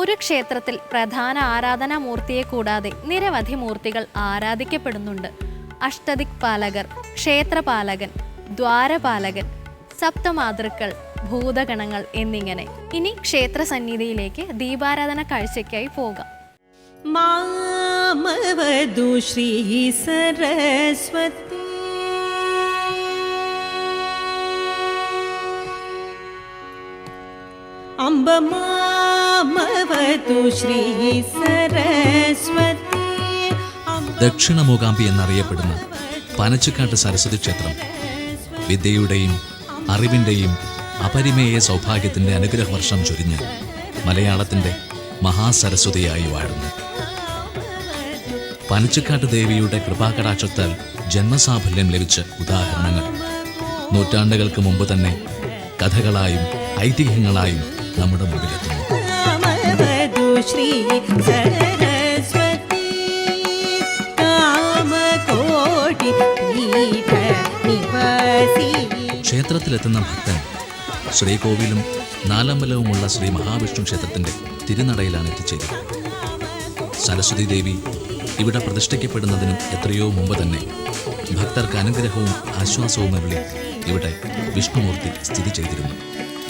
ഒരു ക്ഷേത്രത്തിൽ പ്രധാന ആരാധനാ മൂർത്തിയെ കൂടാതെ നിരവധി മൂർത്തികൾ ആരാധിക്കപ്പെടുന്നുണ്ട്. അഷ്ടദിക് പാലകർ ക്ഷേത്രപാലകൻ ദ്വാരപാലകൻ സപ്തമാതൃക്കൾ ഭൂതഗണങ്ങൾ എന്നിങ്ങനെ. ഇനി ക്ഷേത്ര സന്നിധിയിലേക്ക് ദീപാരാധന കാഴ്ചയ്ക്കായി പോകാം. ശ്രീ സരസ്വതി. അമ്പമാ ദക്ഷിണ മൂകാംബി എന്നറിയപ്പെടുന്ന പനച്ചുക്കാട്ട് സരസ്വതി ക്ഷേത്രം വിദ്യയുടെയും അറിവിന്റെയും അപരിമേയ സൗഭാഗ്യത്തിന്റെ അനുഗ്രഹവർഷം ചൊരിഞ്ഞ് മലയാളത്തിന്റെ മഹാസരസ്വതിയായി വാഴുന്നു. പനച്ചുക്കാട്ട് ദേവിയുടെ കൃപാകടാക്ഷത്താൽ ജന്മസാഫല്യം ലഭിച്ച ഉദാഹരണങ്ങൾ. നൂറ്റാണ്ടുകൾക്ക് മുമ്പ് തന്നെ കഥകളായും ഐതിഹ്യങ്ങളായും നമ്മുടെ മുമ്പിലെത്തുന്നു. श्री सरस्वती कामकोटि पीठ निवासी ക്ഷേത്രത്തിലെത്തുന്ന ഭക്തൻ ശ്രീകോവിലും നാലമ്പലവുമുള്ള ശ്രീ മഹാവിഷ്ണു ക്ഷേത്രത്തിന്റെ തിരുനടയിലാണ് എത്തിച്ചേരുന്നത് സരസ്വതി ദേവി ഇവിടെ പ്രതിഷ്ഠിക്കപ്പെടുന്നതിനും എത്രയോ മുമ്പ് തന്നെ ഭക്തർക്ക് അനുഗ്രഹവും ആശ്വാസവും അരുളി ഇവിടെ വിഷ്ണുമൂർത്തി സ്ഥിതി ചെയ്തിരുന്നു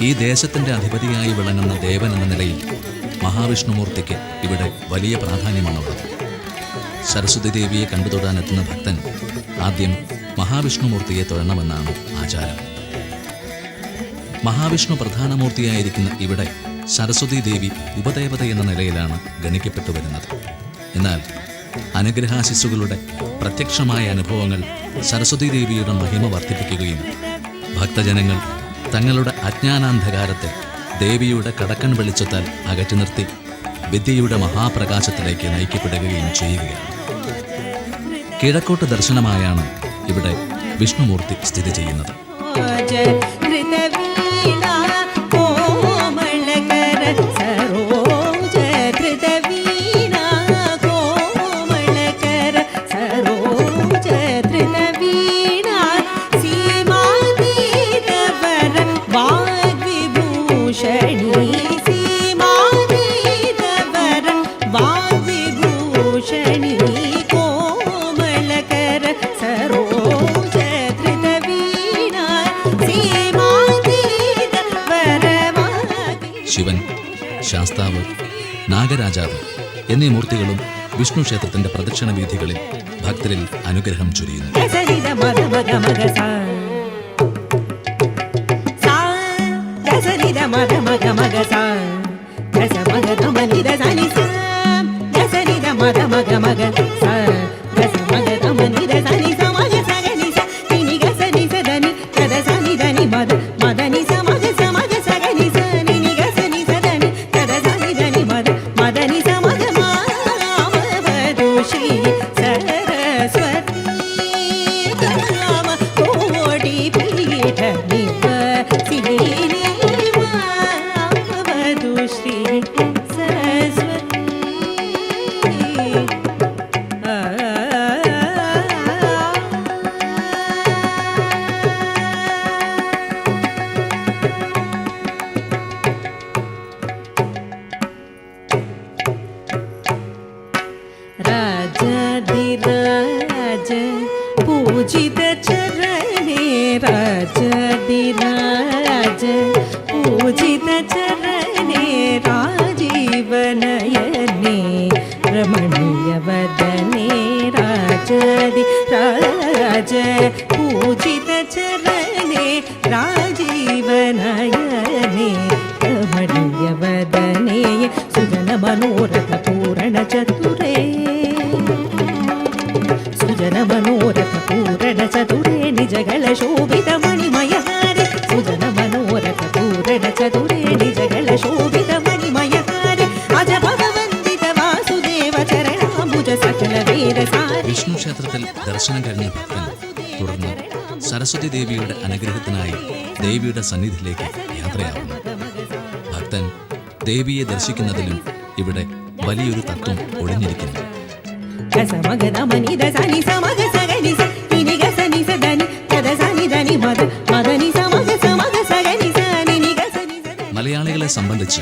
ഈ ദേശത്തിന്റെ അധിപതിയായി വിളങ്ങുന്ന ദേവൻ എന്ന നിലയിൽ മഹാവിഷ്ണുമൂർത്തിക്ക് ഇവിടെ വലിയ പ്രാധാന്യമാണുള്ളത് സരസ്വതി ദേവിയെ കണ്ടുതൊടാനെത്തുന്ന ഭക്തൻ ആദ്യം മഹാവിഷ്ണുമൂർത്തിയെ തൊഴണമെന്നാണ് ആചാരം. മഹാവിഷ്ണു പ്രധാനമൂർത്തിയായിരിക്കുന്ന ഇവിടെ സരസ്വതി ദേവി ഉപദേവത എന്ന നിലയിലാണ് ഗണിക്കപ്പെട്ടു വരുന്നത് എന്നാൽ അനുഗ്രഹാശിസ്സുകളുടെ പ്രത്യക്ഷമായ അനുഭവങ്ങൾ സരസ്വതി ദേവിയുടെ മഹിമ വർദ്ധിപ്പിക്കുകയും ഭക്തജനങ്ങൾ തങ്ങളുടെ അജ്ഞാനാന്ധകാരത്തെ ദേവിയുടെ കടക്കൺ വെളിച്ചത്താൽ അകറ്റി നിർത്തി വിദ്യയുടെ മഹാപ്രകാശത്തിലേക്ക് നയിക്കപ്പെടുകയും ചെയ്യുകയാണ്. കിഴക്കോട്ട് ദർശനമായാണ് ഇവിടെ വിഷ്ണുമൂർത്തി സ്ഥിതി ചെയ്യുന്നത്. ശാസ്താവ് നാഗരാജാവ് എന്നീ മൂർത്തികളും വിഷ്ണു ക്ഷേത്രത്തിന്റെ പ്രദക്ഷിണ വീഥികളിൽ ഭക്തരിൽ അനുഗ്രഹം ചൊരിയുന്നു. മധ മധ മധ राजाधिराज पूजित चरणे राजीवनयने रमणीयवदने राजादि राज पूजित चरणे राजीवनयने रमणीयवदने सुजन मनोरथ വിഷ്ണു ക്ഷേത്രത്തിൽ ദർശനം കഴിഞ്ഞ ഭക്തൻ തുടർന്ന് സരസ്വതി ദേവിയുടെ അനുഗ്രഹത്തിനായി ദേവിയുടെ സന്നിധിയിലേക്ക് യാത്രയാകുന്നു. ഭക്തൻ ദേവിയെ ദർശിക്കുന്നതിലും ഇവിടെ വലിയൊരു തത്വം ഒളിഞ്ഞിരിക്കുന്നു. മലയാളികളെ സംബന്ധിച്ച്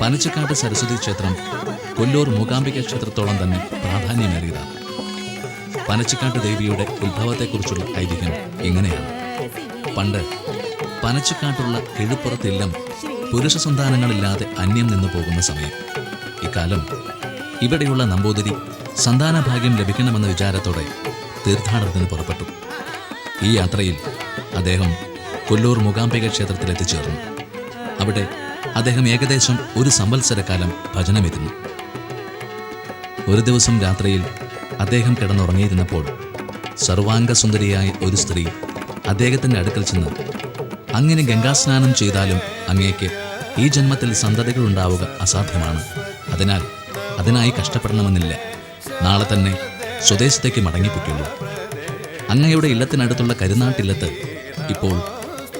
പനച്ചക്കാട് സരസ്വതി ക്ഷേത്രം കൊല്ലൂർ മൂകാംബിക ക്ഷേത്രത്തോളം തന്നെ പ്രാധാന്യമേറിയതാണ് പനച്ചിക്കാട്ട് ദേവിയുടെ ഉത്ഭവത്തെക്കുറിച്ചുള്ള ഐതിഹ്യം ഇങ്ങനെയാണ് പണ്ട് പനച്ചിക്കാട്ടുള്ള കിഴുപ്പുറത്തില്ലം പുരുഷ സന്താനങ്ങളില്ലാതെ അന്യം നിന്നു പോകുന്ന സമയം. ഇക്കാലം ഇവിടെയുള്ള നമ്പൂതിരി സന്താനഭാഗ്യം ലഭിക്കണമെന്ന വിചാരത്തോടെ തീർത്ഥാടനത്തിന് പുറപ്പെട്ടു. ഈ യാത്രയിൽ അദ്ദേഹം കൊല്ലൂർ മൂകാംബിക ക്ഷേത്രത്തിൽ എത്തിച്ചേർന്നു അവിടെ അദ്ദേഹം ഏകദേശം ഒരു സംവത്സരകാലം ഭജനമിരുന്നു ഒരു ദിവസം രാത്രിയിൽ അദ്ദേഹം കിടന്നുറങ്ങിയിരുന്നപ്പോൾ സർവാംഗസുന്ദരിയായ ഒരു സ്ത്രീ അദ്ദേഹത്തിന്റെ അടുക്കൽ ചെന്ന് അങ്ങനെ ഗംഗാസ്നാനം ചെയ്താലും അങ്ങേക്ക് ഈ ജന്മത്തിൽ സന്തതികൾ ഉണ്ടാവുക അസാധ്യമാണ്. അതിനാൽ അതിനായി കഷ്ടപ്പെടണമെന്നില്ല. നാളെ തന്നെ സ്വദേശത്തേക്ക് മടങ്ങിപ്പിക്കുള്ളൂ അങ്ങയുടെ ഇല്ലത്തിനടുത്തുള്ള കരുനാട്ടില്ലത്ത് ഇപ്പോൾ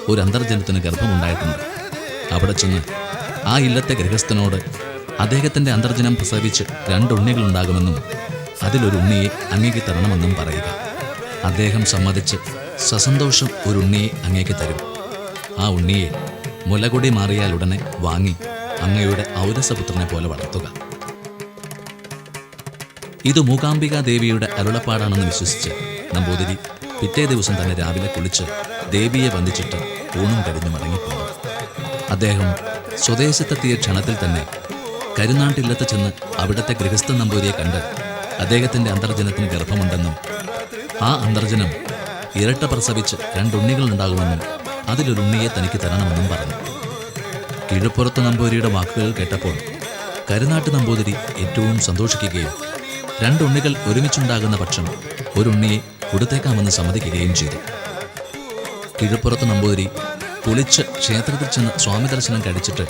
ഒരു അന്തർജനത്തിന് ഗർഭമുണ്ടായിട്ടുണ്ട്. അവിടെ ചെന്ന് ആ ഇല്ലത്തെ ഗൃഹസ്ഥനോട് അദ്ദേഹത്തിന്റെ അന്തർജനം പ്രസവിച്ച് രണ്ട് ഉണ്ണികളുണ്ടാകുമെന്നും അതിലൊരു ഉണ്ണിയെ അങ്ങേക്ക് തരണമെന്നും പറയുക. അദ്ദേഹം സമ്മതിച്ച് സസന്തോഷം ഒരു ഉണ്ണിയെ അങ്ങേക്ക് തരും. ആ ഉണ്ണിയെ മുലകുടി മാറിയാൽ ഉടനെ വാങ്ങി അങ്ങയുടെ ഔരസപുത്രനെ പോലെ വളർത്തുക. ഇത് മൂകാംബിക ദേവിയുടെ അരുളപ്പാടാണെന്ന് വിശ്വസിച്ച് നമ്പൂതിരി പിറ്റേ ദിവസം തന്നെ രാവിലെ കുളിച്ച് ദേവിയെ വന്ദിച്ചിട്ട് ഊണും കഴിഞ്ഞു മടങ്ങിപ്പോകും അദ്ദേഹം സ്വദേശത്തെത്തിയ ക്ഷണത്തിൽ തന്നെ കരുനാട്ടില്ലത്ത് ചെന്ന് അവിടത്തെ ഗൃഹസ്ഥ നമ്പൂരിയെ കണ്ട് അദ്ദേഹത്തിന്റെ അന്തർജനത്തിന് ഗർഭമുണ്ടെന്നും ആ അന്തർജനം ഇരട്ട പ്രസവിച്ച് രണ്ടുണ്ണികൾ ഉണ്ടാകുമെന്നും അതിലൊരു ഉണ്ണിയെ തനിക്ക് തരണമെന്നും പറഞ്ഞു. കിഴപ്പുറത്ത് നമ്പൂതിരിയുടെ വാക്കുകൾ കേട്ടപ്പോൾ കരുനാട്ട് നമ്പൂതിരി ഏറ്റവും സന്തോഷിക്കുകയും രണ്ടുണ്ണികൾ ഒരുമിച്ചുണ്ടാകുന്ന പക്ഷം ഒരുണ്ണിയെ കൊടുത്തേക്കാമെന്ന് സമ്മതിക്കുകയും ചെയ്തു. കിഴപ്പുറത്ത് നമ്പൂതിരി കുളിച്ച് ക്ഷേത്രത്തിൽ ചെന്ന് സ്വാമി ദർശനം കഴിച്ചിട്ട്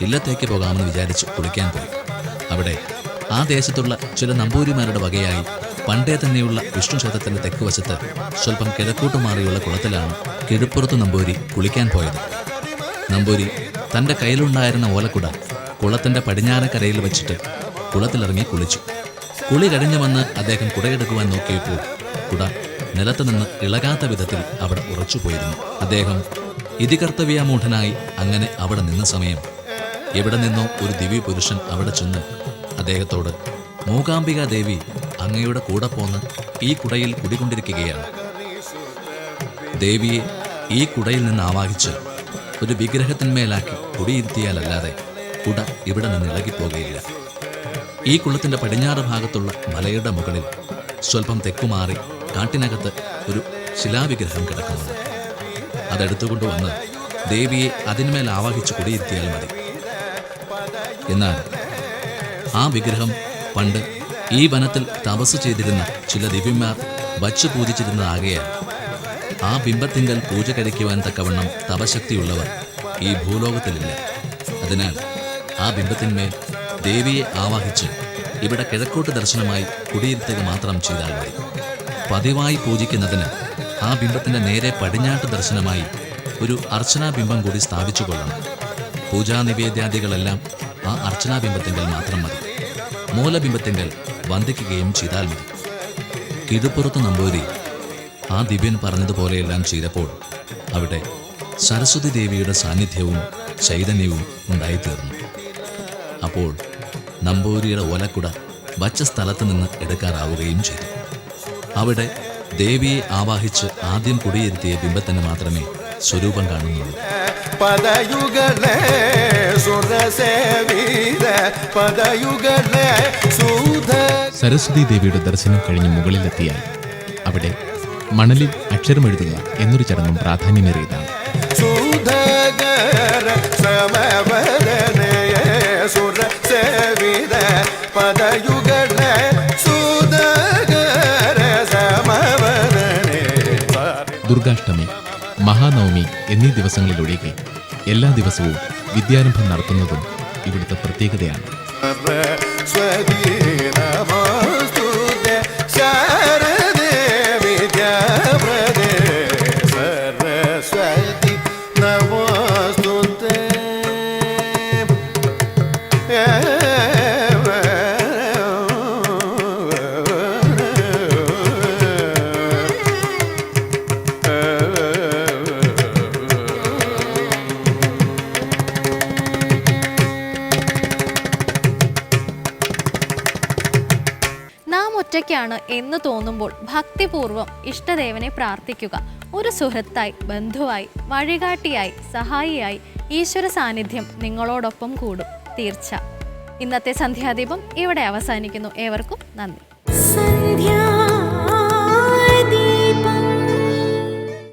ഇല്ലത്തേക്ക് പോകാമെന്ന് വിചാരിച്ച് കുളിക്കാൻ പോയി. അവിടെ ആ ദേശത്തുള്ള ചില നമ്പൂരിമാരുടെ വകയായി പണ്ടേ തന്നെയുള്ള വിഷ്ണു ക്ഷേത്രത്തിന്റെ തെക്ക് വശത്ത് സ്വല്പം കിഴക്കോട്ട് മാറിയുള്ള കുളത്തിലാണ് കിഴുപ്പുറത്ത് നമ്പൂരി കുളിക്കാൻ പോയത്. നമ്പൂരി തന്റെ കയ്യിലുണ്ടായിരുന്ന ഓലക്കുട കുളത്തിന്റെ പടിഞ്ഞാറക്കരയിൽ വെച്ചിട്ട് കുളത്തിലിറങ്ങി കുളിച്ചു. കുളി കഴിഞ്ഞു വന്ന് അദ്ദേഹം കുടയെടുക്കുവാൻ നോക്കിയപ്പോൾ കുട നിലത്ത് നിന്ന് ഇളകാത്ത വിധത്തിൽ അവിടെ ഉറച്ചുപോയിരുന്നു. അദ്ദേഹം ഇതികർത്തവ്യാമൂഢനായി അങ്ങനെ അവിടെ നിന്ന സമയം എവിടെ നിന്നോ ഒരു ദിവ്യ പുരുഷൻ അവിടെ ചെന്ന് അദ്ദേഹത്തോട് മൂകാംബിക ദേവി അങ്ങയുടെ കൂടെ പോന്ന് ഈ കുടയിൽ കുടികൊണ്ടിരിക്കുകയാണ്. ദേവിയെ ഈ കുടയിൽ നിന്ന് ആവാഹിച്ച് ഒരു വിഗ്രഹത്തിന്മേലാക്കി കുടിയിരുത്തിയാലല്ലാതെ കുട ഇവിടെ നിന്ന് ഇളകിപ്പോകുകയില്ല ഈ കുളത്തിന്റെ പടിഞ്ഞാറ് ഭാഗത്തുള്ള മലയുടെ മുകളിൽ സ്വല്പം തെക്കുമാറി കാട്ടിനകത്ത് ഒരു ശിലാവിഗ്രഹം കിടക്കുന്നുണ്ട്. അതെടുത്തുകൊണ്ടുവന്ന് ദേവിയെ അതിന്മേൽ ആവാഹിച്ച് കുടിയിരുത്തിയാൽ മതി. എന്നാൽ ആ വിഗ്രഹം പണ്ട് ഈ വനത്തിൽ തപസ് ചെയ്തിരുന്ന ചില ദിവ്യന്മാർ വച്ചു പൂജിച്ചിരുന്നതാകയാൽ ആ ബിംബത്തിങ്കൽ പൂജ കഴിക്കുവാൻ തക്കവണ്ണം തപശക്തിയുള്ളവർ ഈ ഭൂലോകത്തിലില്ല. അതിനാൽ ആ ബിംബത്തിന്മേൽ ദേവിയെ ആവാഹിച്ച് ഇവിടെ കിഴക്കോട്ട് ദർശനമായി കുടിയിരുത്തുക മാത്രം ചെയ്താൽ മതി. പതിവായി പൂജിക്കുന്നതിന് ആ ബിംബത്തിന്റെ നേരെ പടിഞ്ഞാട്ട് ദർശനമായി ഒരു അർച്ചനാ ബിംബം കൂടി സ്ഥാപിച്ചു കൊള്ളണം പൂജാനിവേദ്യാദികളെല്ലാം ആ അർച്ചനാബിംബത്തിങ്കൽ മാത്രം മതി. മൂലബിംബത്തിങ്കൽ വന്ദിക്കുകയും ചെയ്താൽ മതി. കിതുപ്പുറത്ത് നമ്പൂരി ആ ദിവ്യൻ പറഞ്ഞതുപോലെയെല്ലാം ചെയ്തപ്പോൾ അവിടെ സരസ്വതി ദേവിയുടെ സാന്നിധ്യവും ചൈതന്യവും ഉണ്ടായിത്തീർന്നു. അപ്പോൾ നമ്പൂരിയുടെ ഓലക്കുട വച്ച സ്ഥലത്ത് നിന്ന് എടുക്കാറാവുകയും ചെയ്തു. അവിടെ ദേവിയെ ആവാഹിച്ച് ആദ്യം കുടിയിരുത്തിയ ബിംബത്തിന് മാത്രമേ സ്വരൂപം കാണുന്നുള്ളൂ. പദയുഗളെ സുരസേവീര പദയുഗളെ സൂത സരസ്വതി ദേവിയുടെ ദർശനം കഴിഞ്ഞ് മുകളിലെത്തിയാൽ അവിടെ മണലിൽ അക്ഷരമെഴുതുക എന്നൊരു ചടങ്ങും പ്രാധാന്യമേറിയതാണ്. ദുർഗാഷ്ടമി മഹാനവമി എന്നീ ദിവസങ്ങളിലൊഴികെ എല്ലാ ദിവസവും വിദ്യാരംഭം നടത്തുന്നതും ഇവിടുത്തെ പ്രത്യേകതയാണ്. ഒറ്റയ്ക്കാണ് എന്ന് തോന്നുമ്പോൾ ഭക്തിപൂർവം ഇഷ്ടദേവനെ പ്രാർത്ഥിക്കുക. ഒരു സുഹൃത്തായി ബന്ധുവായി വഴികാട്ടിയായി സഹായിയായി ഈശ്വര സാന്നിധ്യം നിങ്ങളോടൊപ്പം കൂടും. തീർച്ച. ഇന്നത്തെ സന്ധ്യാദീപം ഇവിടെ അവസാനിക്കുന്നു. ഏവർക്കും നന്ദി.